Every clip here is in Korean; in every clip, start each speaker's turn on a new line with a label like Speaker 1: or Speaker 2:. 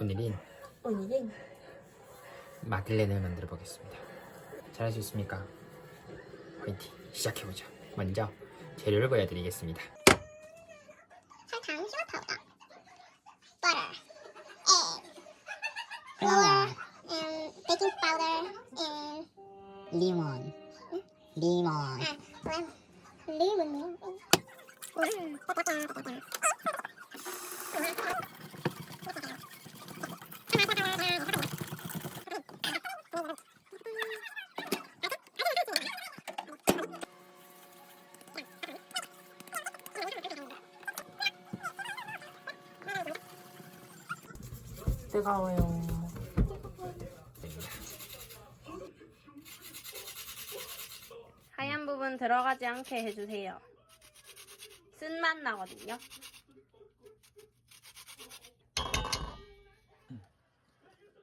Speaker 1: 오늘은
Speaker 2: 오늘은
Speaker 1: 마들렌을 만들어 보겠습니다. 잘할 수 있습니까? 화이팅! 시작해보자. 먼저 재료를 보여드리겠습니다.
Speaker 3: 설탕, 슈가 파우더, butter, egg, flour, and baking powder, and
Speaker 4: 리몬 리몬
Speaker 3: 아, lemon, lemon. 음.
Speaker 2: 뜨거워요. 하얀 부분 들어가지 않게 해주세요. 쓴맛 나거든요.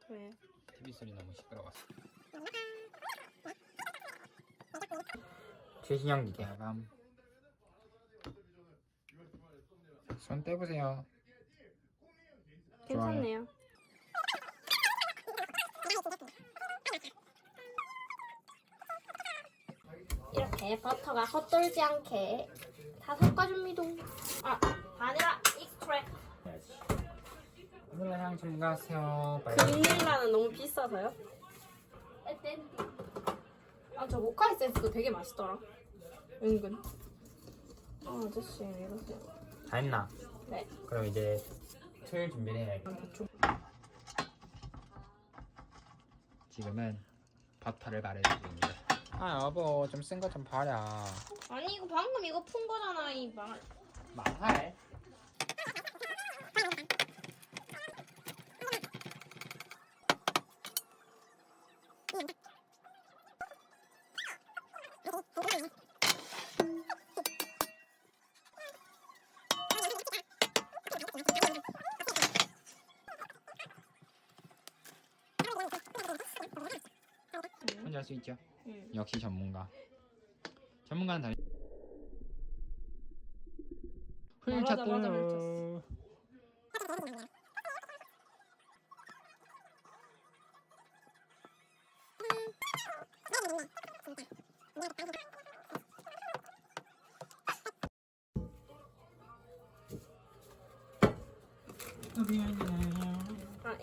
Speaker 2: 왜?
Speaker 1: TV 소리 너무 시끄러워서. 최신형 기계감. 손 떼보세요.
Speaker 2: 괜찮네요. 이렇게 버터가 헛돌지 않게 다 섞어줍니다. 아, 바닐라 익스트랙.
Speaker 1: 바닐라 향. 빨리.
Speaker 2: 바닐라는 너무 비싸서요. 아, 저 모카 에센스도 되게 맛있더라. 은근. 아, 아저씨, 이러세요.
Speaker 1: 다 했나?
Speaker 2: 네.
Speaker 1: 그럼 이제 틀 준비를 해야겠다.
Speaker 2: 대충.
Speaker 1: 지금은 버터를 바르줍니다. 아 여보 좀 쓴 거좀 버려.
Speaker 2: 아니, 이거 방금 이거 푼 거잖아, 이 말.
Speaker 1: 말할. 혼자 할 수 있죠?
Speaker 2: 응.
Speaker 1: 역시 전문가. 전문가는 다.
Speaker 2: 말하자마자
Speaker 1: 훌쩍
Speaker 2: 아,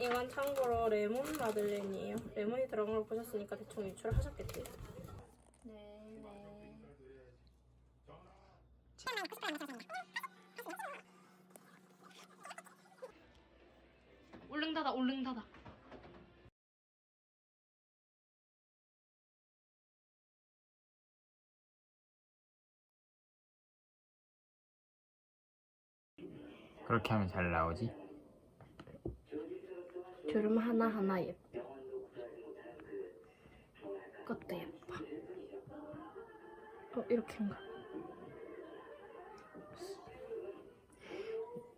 Speaker 2: 이건 참고로 레몬 마들렌이에요. 레몬이 들어간 걸 보셨으니까 대충 유출하셨겠지. 네, 네. 올릉다다, 올릉다다.
Speaker 1: 그렇게 하면 잘 나오지?
Speaker 2: 주름 하나하나 예뻐. 그것도 예뻐. 어, 이렇게인가?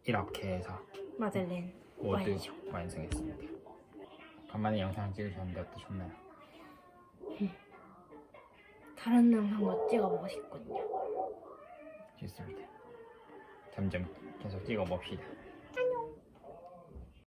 Speaker 1: 이렇게 해서
Speaker 2: 마들렌
Speaker 1: 모두
Speaker 2: 완성.
Speaker 1: 완성했습니다. 간만에 영상 찍으셨는데 어떠셨나요?
Speaker 2: 다른 영상도 찍어보고 싶거든요.
Speaker 1: 좋습니다. 점점 계속 찍어봅시다.